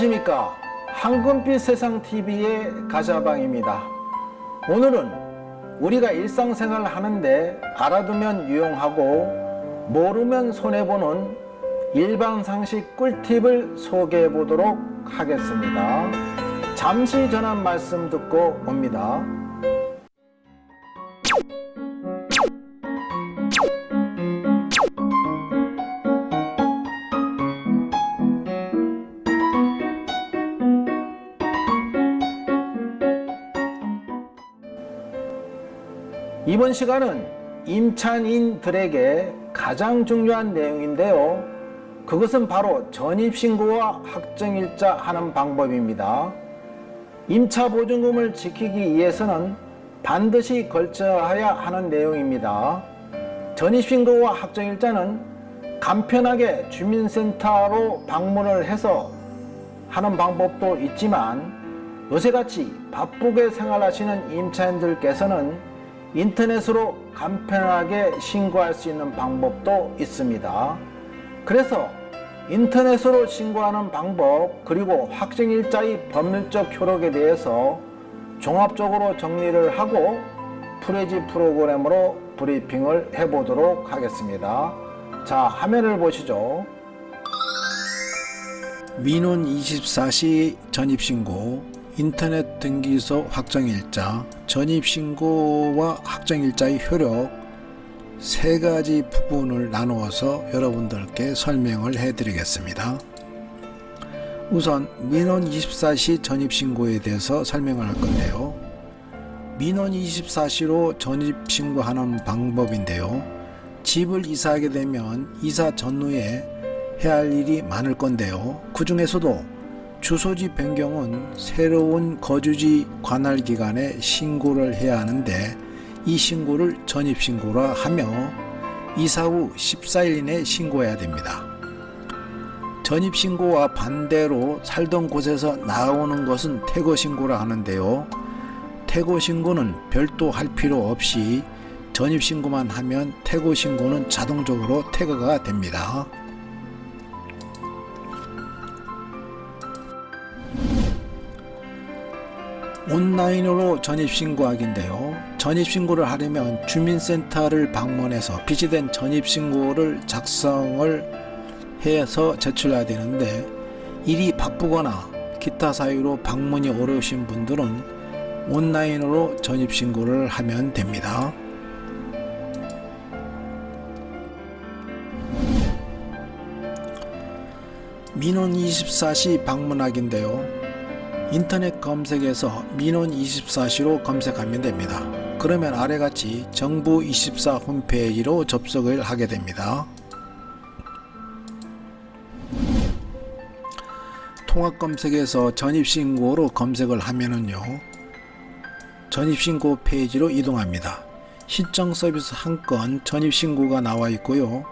안녕하십니까. 황금빛 세상 TV의 가자방입니다. 오늘은 우리가 일상생활 하는데 알아두면 유용하고 모르면 손해보는 일반 상식 꿀팁을 소개해 보도록 하겠습니다. 잠시 전한 말씀 듣고 옵니다. 이번 시간은 임차인들에게 가장 중요한 내용인데요. 그것은 바로 전입신고와 확정일자 하는 방법입니다. 임차 보증금을 지키기 위해서는 반드시 걸쳐야 하는 내용입니다. 전입신고와 확정일자는 간편하게 주민센터로 방문을 해서 하는 방법도 있지만 요새같이 바쁘게 생활하시는 임차인들께서는 인터넷으로 간편하게 신고할 수 있는 방법도 있습니다. 그래서 인터넷으로 신고하는 방법 그리고 확정일자의 법률적 효력에 대해서 종합적으로 정리를 하고 프레지 프로그램으로 브리핑을 해보도록 하겠습니다. 자, 화면을 보시죠. 민원 24시 전입신고, 인터넷 등기소 확정일자, 전입신고와 확정일자의 효력 세 가지 부분을 나누어서 여러분들께 설명을 해드리겠습니다. 우선 민원 24시 전입신고에 대해서 설명을 할 건데요. 민원 24시로 전입신고하는 방법인데요. 집을 이사하게 되면 이사 전후에 해야 할 일이 많을 건데요. 그 중에서도 주소지 변경은 새로운 거주지 관할 기관에 신고를 해야 하는데 이 신고를 전입신고라 하며 이사 후 14일 이내 신고해야 됩니다. 전입신고와 반대로 살던 곳에서 나오는 것은 퇴거신고라 하는데요. 퇴거신고는 별도 할 필요 없이 전입신고만 하면 퇴거신고는 자동적으로 퇴거가 됩니다. 온라인으로 전입신고하기인데요. 전입신고를 하려면 주민센터를 방문해서 비치된 전입신고를 작성을 해서 제출해야 되는데 일이 바쁘거나 기타 사유로 방문이 어려우신 분들은 온라인으로 전입신고를 하면 됩니다. 민원 24시 방문하기인데요. 인터넷 검색에서 민원 24시로 검색하면 됩니다. 그러면 아래같이 정부 24 홈페이지로 접속을 하게 됩니다. 통합 검색에서 전입신고로 검색을 하면은요. 전입신고 페이지로 이동합니다. 신청 서비스 한 건 전입신고가 나와 있고요.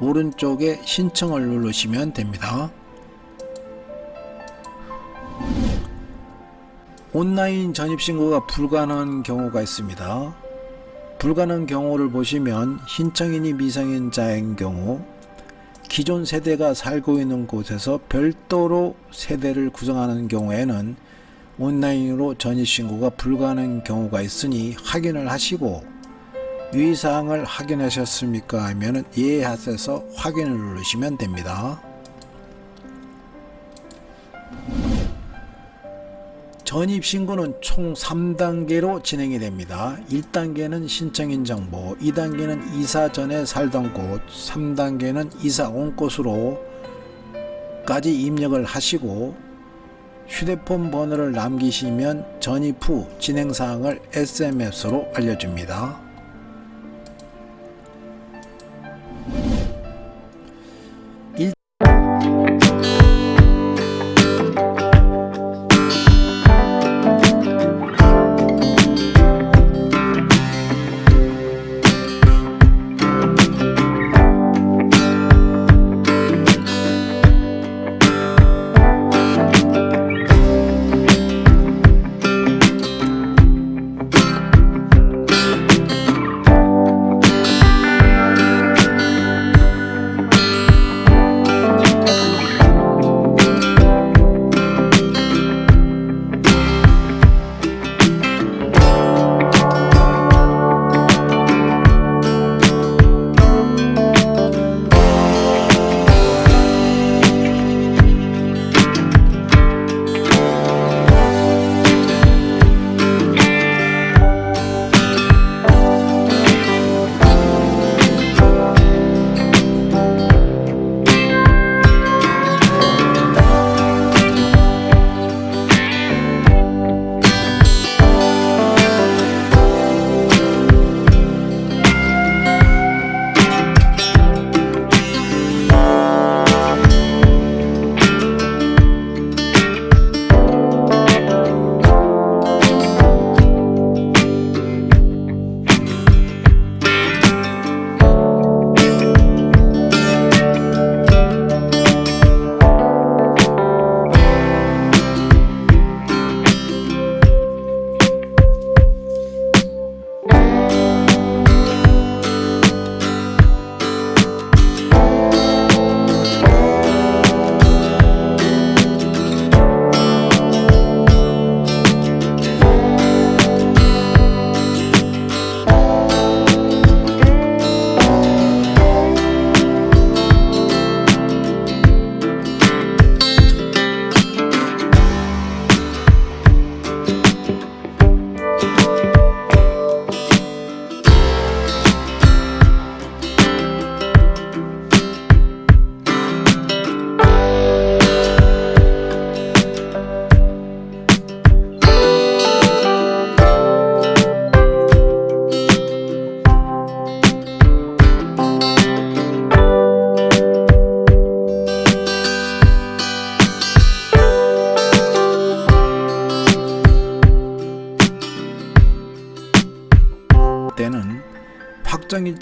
오른쪽에 신청을 누르시면 됩니다. 온라인 전입신고가 불가능한 경우가 있습니다. 불가능한 경우를 보시면 신청인이 미성년자인 경우, 기존 세대가 살고 있는 곳에서 별도로 세대를 구성하는 경우에는 온라인으로 전입신고가 불가능한 경우가 있으니 확인을 하시고 유의사항을 확인하셨습니까 하면 예하셔서 확인을 누르시면 됩니다. 전입신고는 총 3단계로 진행이 됩니다. 1단계는 신청인 정보, 2단계는 이사 전에 살던 곳, 3단계는 이사 온 곳으로 까지 입력을 하시고 휴대폰 번호를 남기시면 전입 후 진행사항을 SMS로 알려줍니다.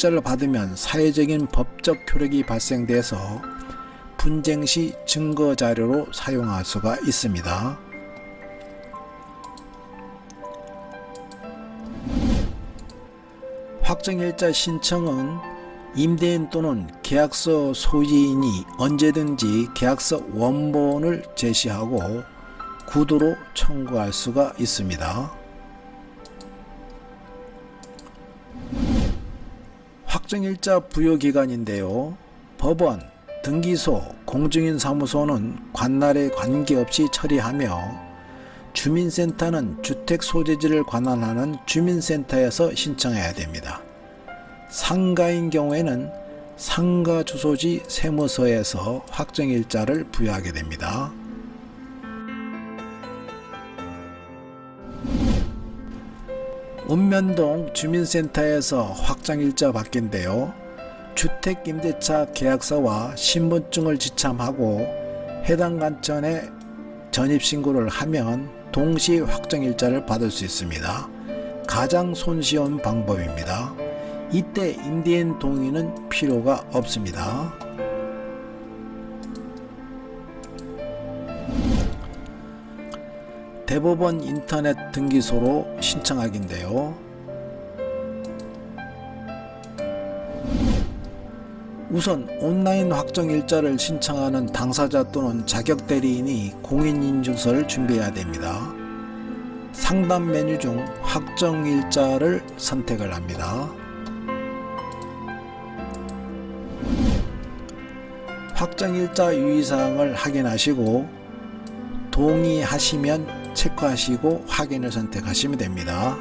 확정일자를 받으면 사회적인 법적 효력이 발생돼서 분쟁 시 증거 자료로 사용할 수가 있습니다. 확정일자 신청은 임대인 또는 계약서 소지인이 언제든지 계약서 원본을 제시하고 구두로 청구할 수가 있습니다. 확정일자 부여 기간인데요. 법원, 등기소, 공증인 사무소는 관날에 관계없이 처리하며 주민센터는 주택 소재지를 관할하는 주민센터에서 신청해야 됩니다. 상가인 경우에는 상가 주소지 세무서에서 확정일자를 부여하게 됩니다. 읍면동 주민센터에서 확정일자 받기인데요. 주택임대차 계약서와 신분증을 지참하고 해당 간천에 전입신고를 하면 동시 확정일자를 받을 수 있습니다. 가장 손쉬운 방법입니다. 이때 임대인 동의는 필요가 없습니다. 대법원 인터넷 등기소로 신청하기인데요. 우선 온라인 확정 일자를 신청하는 당사자 또는 자격 대리인이 공인인증서를 준비해야 됩니다. 상담 메뉴 중 확정 일자를 선택을 합니다. 확정일자 유의사항을 확인하시고 동의하시면 체크하시고 확인을 선택하시면 됩니다.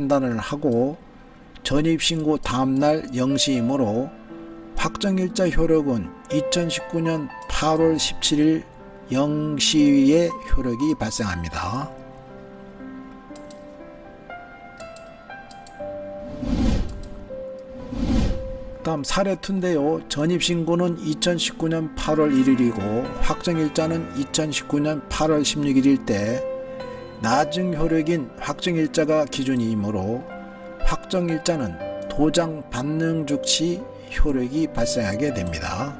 판단을 하고 전입신고 다음날 0시이므로 확정일자 효력은 2019년 8월 17일 0시에 효력이 발생합니다. 다음 사례 2인데요. 전입신고는 2019년 8월 1일이고 확정일자는 2019년 8월 16일일 때 나중 효력인 확정일자가 기준이므로 확정일자는 도장 받는 즉시 효력이 발생하게 됩니다.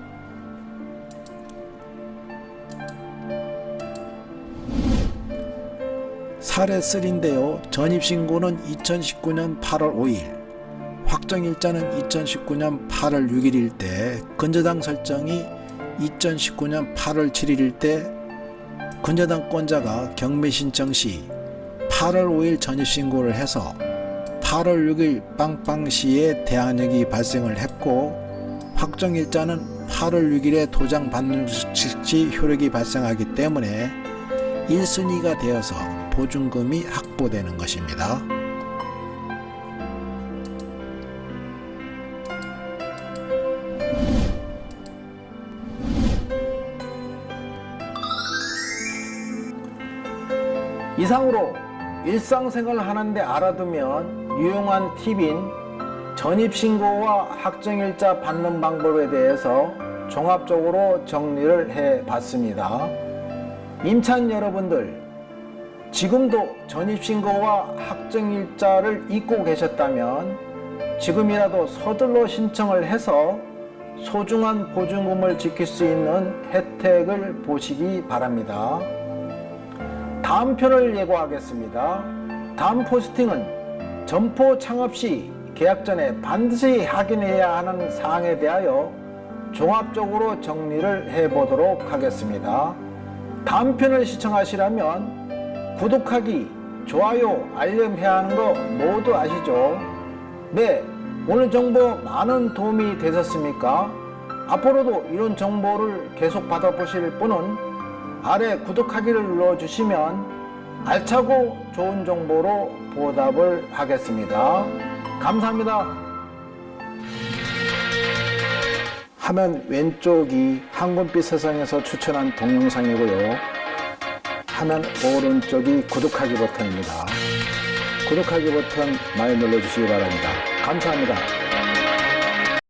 사례 3인데요. 전입신고는 2019년 8월 5일, 확정일자는 2019년 8월 6일일 때, 근저당 설정이 2019년 8월 7일일 때, 근저당권자가 경매 신청 시 8월 5일 전입신고를 해서 8월 6일 빵빵시에 대안역이 발생을 했고 확정일자는 8월 6일에 도장 받는 즉시 효력이 발생하기 때문에 1순위가 되어서 보증금이 확보되는 것입니다. 이상으로 일상생활 하는데 알아두면 유용한 팁인 전입신고와 확정일자 받는 방법에 대해서 종합적으로 정리를 해 봤습니다. 임찬 여러분들, 지금도 전입신고와 확정일자를 잊고 계셨다면 지금이라도 서둘러 신청을 해서 소중한 보증금을 지킬 수 있는 혜택을 보시기 바랍니다. 다음 편을 예고하겠습니다. 다음 포스팅은 점포 창업 시 계약 전에 반드시 확인해야 하는 사항에 대하여 종합적으로 정리를 해보도록 하겠습니다. 다음 편을 시청하시려면 구독하기, 좋아요, 알림 해야 하는 거 모두 아시죠? 네, 오늘 정보 많은 도움이 되셨습니까? 앞으로도 이런 정보를 계속 받아보실 분은 아래 구독하기를 눌러주시면 알차고 좋은 정보로 보답을 하겠습니다. 감사합니다. 화면 왼쪽이 황금빛 세상에서 추천한 동영상이고요. 화면 오른쪽이 구독하기 버튼입니다. 구독하기 버튼 많이 눌러주시기 바랍니다. 감사합니다.